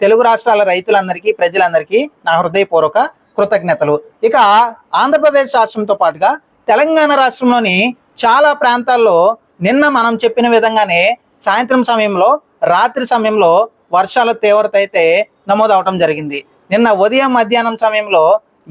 తెలుగు రాష్ట్రాల రైతులందరికీ ప్రజలందరికీ నా హృదయపూర్వక కృతజ్ఞతలు. ఇక ఆంధ్రప్రదేశ్ రాష్ట్రంతో పాటుగా తెలంగాణ రాష్ట్రంలోని చాలా ప్రాంతాల్లో నిన్న మనం చెప్పిన విధంగానే సాయంత్రం సమయంలో రాత్రి సమయంలో వర్షాల తీవ్రత అయితే నమోదవటం జరిగింది. నిన్న ఉదయం మధ్యాహ్నం సమయంలో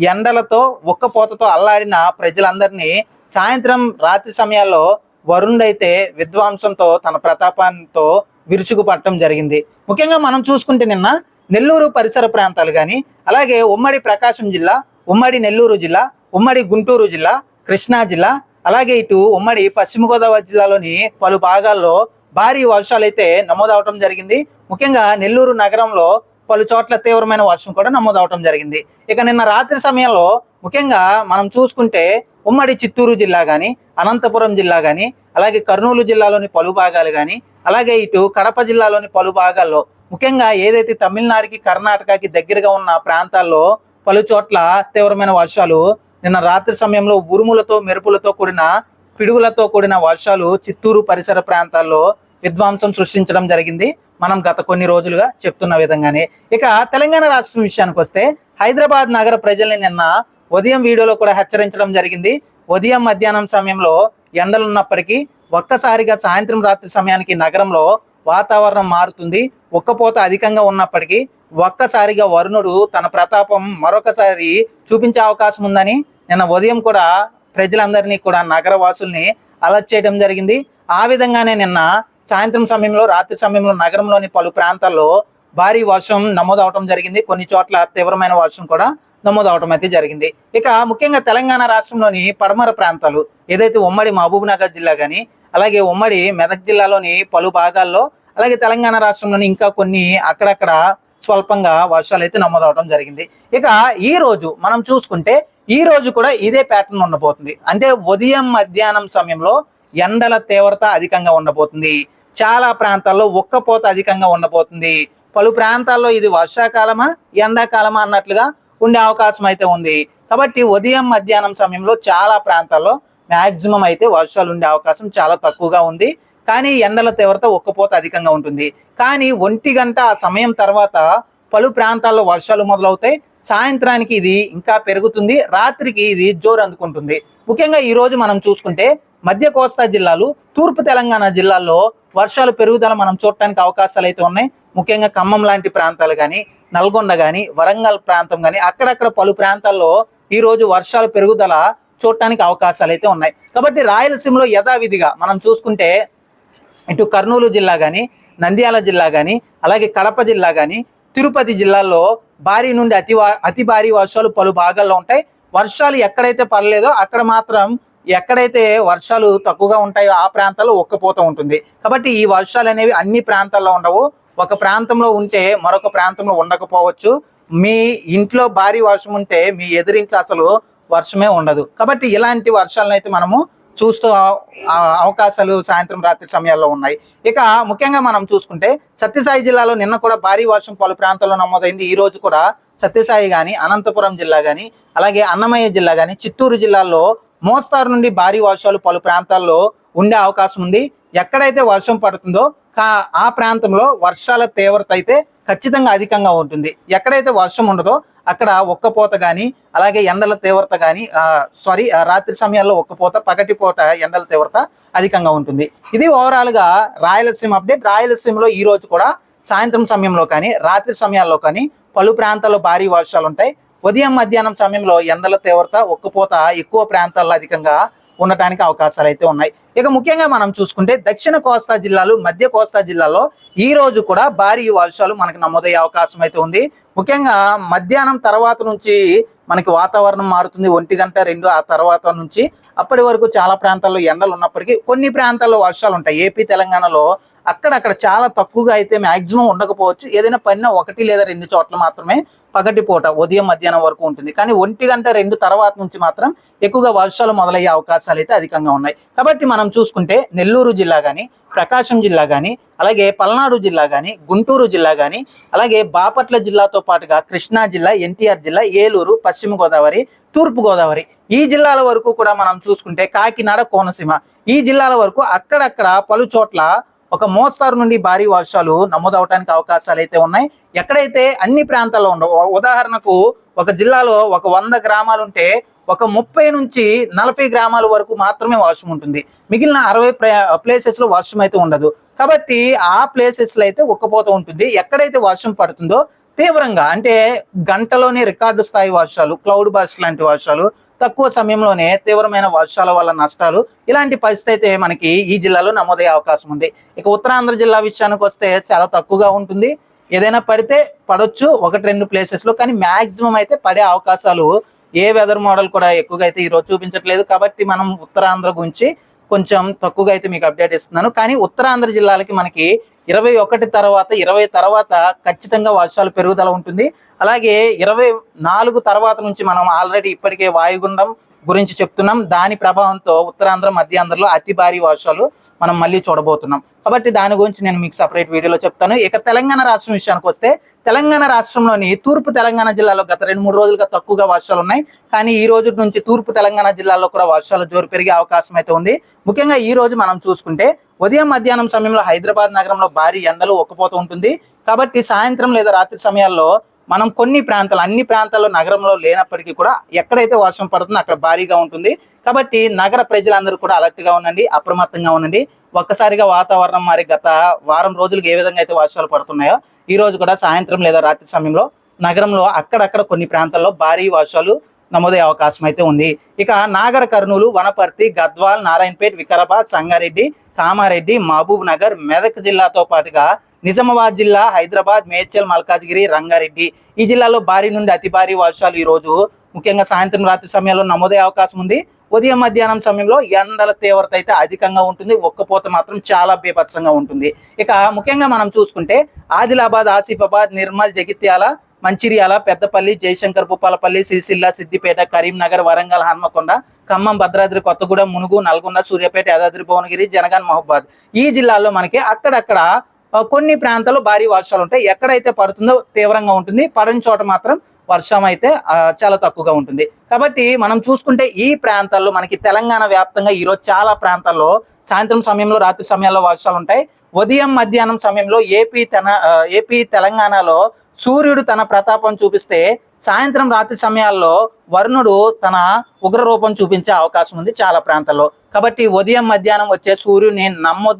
ఎండలతో ఉక్కపోతతో అల్లాడిన ప్రజలందరినీ సాయంత్రం రాత్రి సమయాల్లో వరుణ్ అయితే విధ్వంసంతో తన ప్రతాపంతో విరుచుకుపడటం జరిగింది. ముఖ్యంగా మనం చూసుకుంటే నిన్న నెల్లూరు పరిసర ప్రాంతాలు కానీ అలాగే ఉమ్మడి ప్రకాశం జిల్లా ఉమ్మడి నెల్లూరు జిల్లా ఉమ్మడి గుంటూరు జిల్లా కృష్ణా జిల్లా అలాగే ఇటు ఉమ్మడి పశ్చిమ గోదావరి జిల్లాలోని పలు భాగాల్లో భారీ వర్షాలు అయితే నమోదవటం జరిగింది. ముఖ్యంగా నెల్లూరు నగరంలో పలు చోట్ల తీవ్రమైన వర్షం కూడా నమోదవటం జరిగింది. ఇక నిన్న రాత్రి సమయంలో ముఖ్యంగా మనం చూసుకుంటే ఉమ్మడి చిత్తూరు జిల్లా కానీ అనంతపురం జిల్లా కానీ అలాగే కర్నూలు జిల్లాలోని పలు భాగాలు కానీ అలాగే ఇటు కడప జిల్లాలోని పలు భాగాల్లో ముఖ్యంగా ఏదైతే తమిళనాడుకి కర్ణాటకకి దగ్గరగా ఉన్న ప్రాంతాల్లో పలు చోట్ల తీవ్రమైన వర్షాలు నిన్న రాత్రి సమయంలో ఉరుములతో మెరుపులతో కూడిన పిడుగులతో కూడిన వర్షాలు చిత్తూరు పరిసర ప్రాంతాల్లో విధ్వంసం సృష్టించడం జరిగింది. మనం గత కొన్ని రోజులుగా చెప్తున్న విధంగానే. ఇక తెలంగాణ రాష్ట్రం విషయానికి వస్తే హైదరాబాద్ నగర ప్రజల్ని నిన్న ఉదయం వీడియోలో కూడా హెచ్చరించడం జరిగింది. ఉదయం మధ్యాహ్నం సమయంలో ఎండలు ఉన్నప్పటికీ ఒక్కసారిగా సాయంత్రం రాత్రి సమయానికి నగరంలో వాతావరణం మారుతుంది. ఒక్కపోత అధికంగా ఉన్నప్పటికీ ఒక్కసారిగా వరుణుడు తన ప్రతాపం మరొకసారి చూపించే అవకాశం ఉందని నిన్న ఉదయం కూడా ప్రజలందరినీ కూడా నగర వాసుల్ని అలర్ట్ చేయడం జరిగింది. ఆ విధంగానే నిన్న సాయంత్రం సమయంలో రాత్రి సమయంలో నగరంలోని పలు ప్రాంతాల్లో భారీ వర్షం నమోదవటం జరిగింది. కొన్ని చోట్ల తీవ్రమైన వర్షం కూడా నమోదవటం అయితే జరిగింది. ఇక ముఖ్యంగా తెలంగాణ రాష్ట్రంలోని పడమర ప్రాంతాలు ఏదైతే ఉమ్మడి మహబూబ్ నగర్ జిల్లా కానీ అలాగే ఉమ్మడి మెదక్ జిల్లాలోని పలు భాగాల్లో అలాగే తెలంగాణ రాష్ట్రంలోని ఇంకా కొన్ని అక్కడక్కడ స్వల్పంగా వర్షాలు అయితే నమోదవడం జరిగింది. ఇక ఈ రోజు మనం చూసుకుంటే ఈ రోజు కూడా ఇదే ప్యాటర్న్ ఉండబోతుంది. అంటే ఉదయం మధ్యాహ్నం సమయంలో ఎండల తీవ్రత అధికంగా ఉండబోతుంది. చాలా ప్రాంతాల్లో ఉక్కపోత అధికంగా ఉండబోతుంది. పలు ప్రాంతాల్లో ఇది వర్షాకాలమా ఎండాకాలమా అన్నట్లుగా ఉండే అవకాశం అయితే ఉంది. కాబట్టి ఉదయం మధ్యాహ్నం సమయంలో చాలా ప్రాంతాల్లో మ్యాక్సిమం అయితే వర్షాలు ఉండే అవకాశం చాలా తక్కువగా ఉంది. కానీ ఎండల తీవ్రత ఒక్కపోత అధికంగా ఉంటుంది. కానీ ఒంటి గంట ఆ సమయం తర్వాత పలు ప్రాంతాల్లో వర్షాలు మొదలవుతాయి. సాయంత్రానికి ఇది ఇంకా పెరుగుతుంది. రాత్రికి ఇది జోరు అందుకుంటుంది. ముఖ్యంగా ఈరోజు మనం చూసుకుంటే మధ్య కోస్తా జిల్లాలు తూర్పు తెలంగాణ జిల్లాల్లో వర్షాలు పెరుగుదల మనం చూడటానికి అవకాశాలు అయితే ఉన్నాయి. ముఖ్యంగా ఖమ్మం లాంటి ప్రాంతాలు కానీ నల్గొండ కానీ వరంగల్ ప్రాంతం కానీ అక్కడక్కడ పలు ప్రాంతాల్లో ఈరోజు వర్షాలు పెరుగుదల చూడటానికి అవకాశాలు అయితే ఉన్నాయి. కాబట్టి రాయలసీమలో యథావిధిగా మనం చూసుకుంటే ఇటు కర్నూలు జిల్లా కానీ నంద్యాల జిల్లా కానీ అలాగే కడప జిల్లా కానీ తిరుపతి జిల్లాల్లో భారీ నుండి అతి అతి భారీ వర్షాలు పలు భాగాల్లో ఉంటాయి. వర్షాలు ఎక్కడైతే పడలేదో అక్కడ మాత్రం ఎక్కడైతే వర్షాలు తక్కువగా ఉంటాయో ఆ ప్రాంతాల్లో ఒక్కపోత ఉంటుంది. కాబట్టి ఈ వర్షాలు అనేవి అన్ని ప్రాంతాల్లో ఉండవు. ఒక ప్రాంతంలో ఉంటే మరొక ప్రాంతంలో ఉండకపోవచ్చు. మీ ఇంట్లో భారీ వర్షం ఉంటే మీ ఎదురింట్లో అసలు వర్షమే ఉండదు. కాబట్టి ఇలాంటి వర్షాలను అయితే మనము చూస్తూ అవకాశాలు సాయంత్రం రాత్రి సమయాల్లో ఉన్నాయి. ఇక ముఖ్యంగా మనం చూసుకుంటే సత్యసాయి జిల్లాలో నిన్న కూడా భారీ వర్షం పలు ప్రాంతాల్లో నమోదైంది. ఈ రోజు కూడా సత్యసాయి కానీ అనంతపురం జిల్లా కానీ అలాగే అన్నమయ్య జిల్లా కానీ చిత్తూరు జిల్లాల్లో మోస్తారు నుండి భారీ వర్షాలు పలు ప్రాంతాల్లో ఉండే అవకాశం ఉంది. ఎక్కడైతే వర్షం పడుతుందో కా ఆ ప్రాంతంలో వర్షాల తీవ్రత అయితే ఖచ్చితంగా అధికంగా ఉంటుంది. ఎక్కడైతే వర్షం ఉండదో అక్కడ ఒక్కపోత కానీ అలాగే ఎండల తీవ్రత కానీ సారీ రాత్రి సమయాల్లో ఒక్కపోత పగటిపూట ఎండల తీవ్రత అధికంగా ఉంటుంది. ఇది ఓవరాల్గా రాయలసీమ అప్డేట్ రాయలసీమలో ఈ రోజు కూడా సాయంత్రం సమయంలో కానీ రాత్రి సమయాల్లో కానీ పలు ప్రాంతాల్లో భారీ వర్షాలు ఉంటాయి. ఉదయం మధ్యాహ్నం సమయంలో ఎండల తీవ్రత ఒక్కపోత ఎక్కువ ప్రాంతాల్లో అధికంగా ఉండటానికి అవకాశాలు అయితే ఉన్నాయి. ఇక ముఖ్యంగా మనం చూసుకుంటే దక్షిణ కోస్తా జిల్లాలు మధ్య కోస్తా జిల్లాలో ఈ రోజు కూడా భారీ వర్షాలు మనకు నమోదయ్యే అవకాశం అయితే ఉంది. ముఖ్యంగా మధ్యాహ్నం తర్వాత నుంచి మనకి వాతావరణం మారుతుంది. ఒంటి గంట రెండు ఆ తర్వాత నుంచి అప్పటి వరకు చాలా ప్రాంతాల్లో ఎండలు ఉన్నప్పటికీ కొన్ని ప్రాంతాల్లో వర్షాలు ఉంటాయి. ఏపీ తెలంగాణలో అక్కడక్కడ చాలా తక్కువగా అయితే మాక్సిమం ఉండకపోవచ్చు. ఏదైనా పడిన ఒకటి లేదా రెండు చోట్ల మాత్రమే పగటి పూట ఉదయం మధ్యాహ్నం వరకు ఉంటుంది. కానీ ఒంటి గంట రెండు తర్వాత నుంచి మాత్రం ఎక్కువగా వర్షాలు మొదలయ్యే అవకాశాలు అయితే అధికంగా ఉన్నాయి. కాబట్టి మనం చూసుకుంటే నెల్లూరు జిల్లా కానీ ప్రకాశం జిల్లా కానీ అలాగే పల్నాడు జిల్లా కానీ గుంటూరు జిల్లా కానీ అలాగే బాపట్ల జిల్లాతో పాటుగా కృష్ణా జిల్లా ఎన్టీఆర్ జిల్లా ఏలూరు పశ్చిమ గోదావరి తూర్పు గోదావరి. ఈ జిల్లాల వరకు కూడా మనం చూసుకుంటే కాకినాడ కోనసీమ. ఈ జిల్లాల వరకు అక్కడక్కడ పలు చోట్ల ఒక మోస్తారు నుండి భారీ వర్షాలు నమోదవడానికి అవకాశాలు అయితే ఉన్నాయి. ఎక్కడైతే అన్ని ప్రాంతాల్లో ఉండవు ఉదాహరణకు ఒక జిల్లాలో ఒక వంద గ్రామాలు ఉంటే ఒక ముప్పై నుంచి నలభై గ్రామాల వరకు మాత్రమే వర్షం ఉంటుంది. మిగిలిన అరవై ప్లేసెస్లో వర్షం అయితే ఉండదు. కాబట్టి ఆ ప్లేసెస్లో అయితే ఉక్కపోత ఉంటుంది. ఎక్కడైతే వర్షం పడుతుందో తీవ్రంగా అంటే గంటలోనే రికార్డు స్థాయి వర్షాలు క్లౌడ్ బస్ట్ లాంటి వర్షాలు తక్కువ సమయంలోనే తీవ్రమైన వర్షాల వల్ల నష్టాలు. ఇలాంటి పరిస్థితి అయితే మనకి ఈ జిల్లాలో నమోదయ్యే అవకాశం ఉంది. ఇక ఉత్తరాంధ్ర జిల్లా విషయానికి వస్తే చాలా తక్కువగా ఉంటుంది. ఏదైనా పడితే పడవచ్చు ఒకటి రెండు ప్లేసెస్లో కానీ మ్యాక్సిమం అయితే పడే అవకాశాలు ఏ వెదర్ మోడల్ కూడా ఎక్కువగా అయితే ఈరోజు చూపించట్లేదు. కాబట్టి మనం ఉత్తరాంధ్ర గురించి కొంచెం తక్కువగా అయితే మీకు అప్డేట్ ఇస్తున్నాను. కానీ ఉత్తరాంధ్ర జిల్లాలకి మనకి ఇరవై ఒకటి తర్వాత ఇరవై తర్వాత ఖచ్చితంగా వర్షాలు పెరుగుదల ఉంటుంది. అలాగే ఇరవై నాలుగు తర్వాత నుంచి మనం ఆల్రెడీ ఇప్పటికే వాయుగుండం గురించి చెప్తున్నాం. దాని ప్రభావంతో ఉత్తరాంధ్ర మధ్యాంధ్రలో అతి భారీ వర్షాలు మనం మళ్ళీ చూడబోతున్నాం. కాబట్టి దాని గురించి నేను మీకు సపరేట్ వీడియోలో చెప్తాను. ఇక తెలంగాణ రాష్ట్రం విషయానికి వస్తే తెలంగాణ రాష్ట్రంలోని తూర్పు తెలంగాణ జిల్లాలో గత రెండు మూడు రోజులుగా తక్కువగా వర్షాలు ఉన్నాయి. కానీ ఈ రోజు నుంచి తూర్పు తెలంగాణ జిల్లాలో కూడా వర్షాలు జోరు పెరిగే అవకాశం అయితే ఉంది. ముఖ్యంగా ఈ రోజు మనం చూసుకుంటే ఉదయం మధ్యాహ్నం సమయంలో హైదరాబాద్ నగరంలో భారీ ఎండలు ఒక్కపోతూ ఉంటుంది. కాబట్టి సాయంత్రం లేదా రాత్రి సమయాల్లో మనం కొన్ని ప్రాంతాలు అన్ని ప్రాంతాల్లో నగరంలో లేనప్పటికీ కూడా ఎక్కడైతే వర్షం పడుతుందో అక్కడ భారీగా ఉంటుంది. కాబట్టి నగర ప్రజలందరూ కూడా అలర్ట్గా ఉండండి అప్రమత్తంగా ఉండండి. ఒక్కసారిగా వాతావరణం మరి గత వారం రోజులకు ఏ విధంగా అయితే వర్షాలు పడుతున్నాయో ఈ రోజు కూడా సాయంత్రం లేదా రాత్రి సమయంలో నగరంలో అక్కడక్కడ కొన్ని ప్రాంతాల్లో భారీ వర్షాలు నమోదయ్యే అవకాశం అయితే ఉంది. ఇక నాగర కర్నూలు వనపర్తి గద్వాల్ నారాయణపేట్ వికారాబాద్ సంగారెడ్డి కామారెడ్డి మహబూబ్ నగర్ మెదక్ జిల్లాతో పాటుగా నిజామాబాద్ జిల్లా హైదరాబాద్ మేడ్చల్ మల్కాజ్గిరి రంగారెడ్డి. ఈ జిల్లాలో భారీ నుండి అతి భారీ వర్షాలు ఈరోజు ముఖ్యంగా సాయంత్రం రాత్రి సమయంలో నమోదయ్యే అవకాశం ఉంది. ఉదయం మధ్యాహ్నం సమయంలో ఎండల తీవ్రత అయితే అధికంగా ఉంటుంది. ఒక్కపోత మాత్రం చాలా బీభత్సంగా ఉంటుంది. ఇక ముఖ్యంగా మనం చూసుకుంటే ఆదిలాబాద్ ఆసిఫాబాద్ నిర్మల్ జగిత్యాల మంచిర్యాల పెద్దపల్లి జయశంకర్ భూపాలపల్లి సిరిసిల్ల సిద్దిపేట కరీంనగర్ వరంగల్ హన్మకొండ ఖమ్మం భద్రాద్రి కొత్తగూడెం మునుగు నల్గొండ సూర్యాపేట యాదాద్రి భువనగిరి జనగాన్ మహబాద్. ఈ జిల్లాల్లో మనకి అక్కడక్కడ కొన్ని ప్రాంతాల్లో భారీ వర్షాలు ఉంటాయి. ఎక్కడైతే పడుతుందో తీవ్రంగా ఉంటుంది. పడని చోట మాత్రం వర్షం అయితే చాలా తక్కువగా ఉంటుంది. కాబట్టి మనం చూసుకుంటే ఈ ప్రాంతాల్లో మనకి తెలంగాణ వ్యాప్తంగా ఈరోజు చాలా ప్రాంతాల్లో సాయంత్రం సమయంలో రాత్రి సమయాల్లో వర్షాలు ఉంటాయి. ఉదయం మధ్యాహ్నం సమయంలో ఏపీ తెన ఏపీ తెలంగాణలో సూర్యుడు తన ప్రతాపం చూపిస్తే సాయంత్రం రాత్రి సమయాల్లో వరుణుడు తన ఉగ్ర రూపం చూపించే అవకాశం ఉంది చాలా ప్రాంతాల్లో. కాబట్టి ఉదయం మధ్యాహ్నం వచ్చే సూర్యుని నమ్మొద్దు